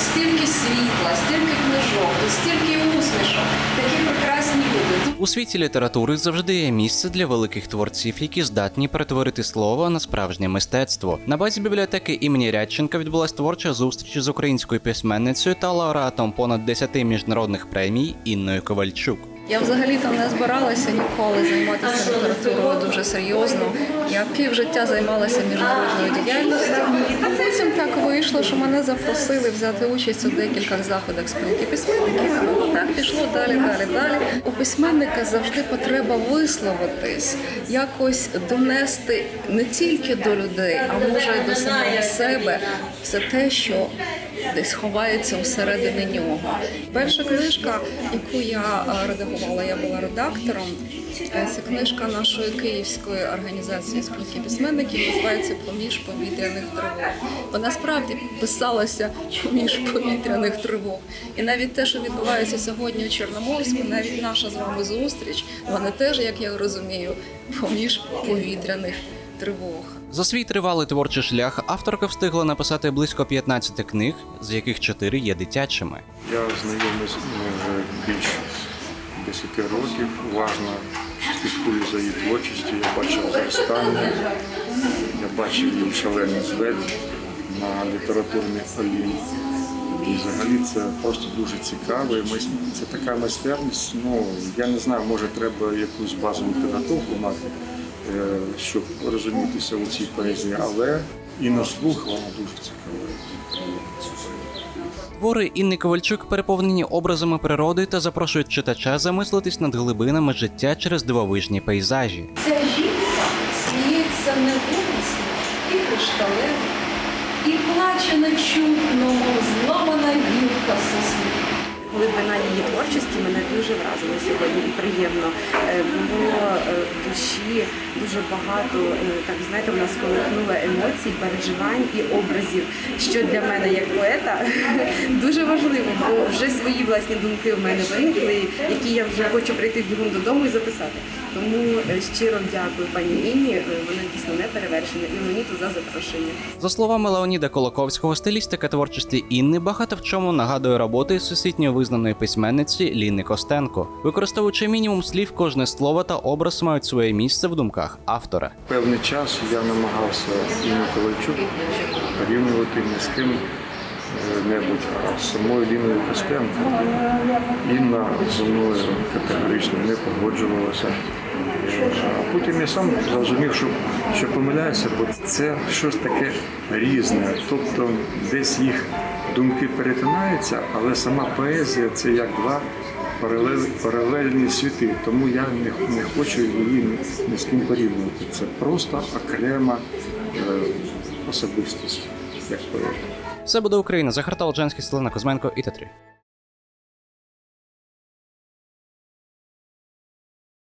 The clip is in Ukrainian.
стільки світла, стільки книжок, стільки усмішок, такі прекрасні люди. У світі літератури завжди є місце для великих творців, які здатні перетворити слово на справжнє мистецтво. На базі бібліотеки імені Рядченка відбулася творча зустріч з українською письменницею та лауреатом понад 10 міжнародних премій Інною Ковальчук. Я взагалі-то не збиралася ніколи займатися літературою дуже серйозно. Я півжиття займалася міжнародною діяльністю, а потім так вийшло, що мене запросили взяти участь у декількох заходах спілки письменників. Ну так пішло далі, далі, далі. У письменника завжди потреба висловитись, якось донести не тільки до людей, а може й до самого себе все те, що десь ховається всередині нього. Перша книжка, яку я е, редагувала, я була редактором. е, Це книжка нашої київської організації спілки письменників, називається Поміж повітряних тривог. Вона справді писалася поміж повітряних тривог. І навіть те, що відбувається сьогодні у Чорноморську, навіть наша з вами зустріч, вона теж, як я розумію, поміж повітряних тривог. За свій тривалий творчий шлях авторка встигла написати близько 15 книг, з яких 4 є дитячими. Я знайомий з 10 років. Уважно слідкую за її творчістю. Я бачив зростання, я бачив її шалений злет на літературний олій. І взагалі це просто дуже цікаво. І Це така майстерність. Ну я не знаю, може треба якусь базову підготовку мати, е, щоб розумітися у цій поезії, але і на слух вона дуже цікава. Твори Інни Ковальчук переповнені образами природи та запрошують читача замислитись над глибинами життя через дивовижні пейзажі. Ця жінка сміється не і кришталево, і плаче нечутно, мов зломана гілка сосни. Глибина її творчості мене дуже вразила сьогодні і приємно. Е, Було е, в душі дуже багато, е, так знаєте, вона сколихнула емоцій, переживань і образів, що для мене як поета дуже важливо, бо вже свої власні думки в мене виникли, які я вже хочу прийти бігом додому і записати. Тому е, щиро дякую пані Інні. е, Вона дійсно не перевершена і Леоніду за запрошення. За словами Леоніда Колоковського, стилістика творчості Інни багато в чому нагадує роботи всесвітньо визнаної письменниці Ліни Костенко. Використовуючи мінімум слів, кожне слово та образ мають своє місце в думках автора. Певний час я намагався Інну Ковальчук порівнювати ні з ким небудь, а самою Ліною Костенко. Інна зі мною категорично не погоджувалася. А потім я сам зрозумів, що, що помиляюся, бо це щось таке різне. Тобто десь їх думки перетинаються, але сама поезія це як два паралельні світи. Тому я не, не хочу її ні, з ким порівнювати. Це просто окрема е, особистість, як поет. Все буде Україна. Захар Толджанський, Селена Кузьменко і Т3.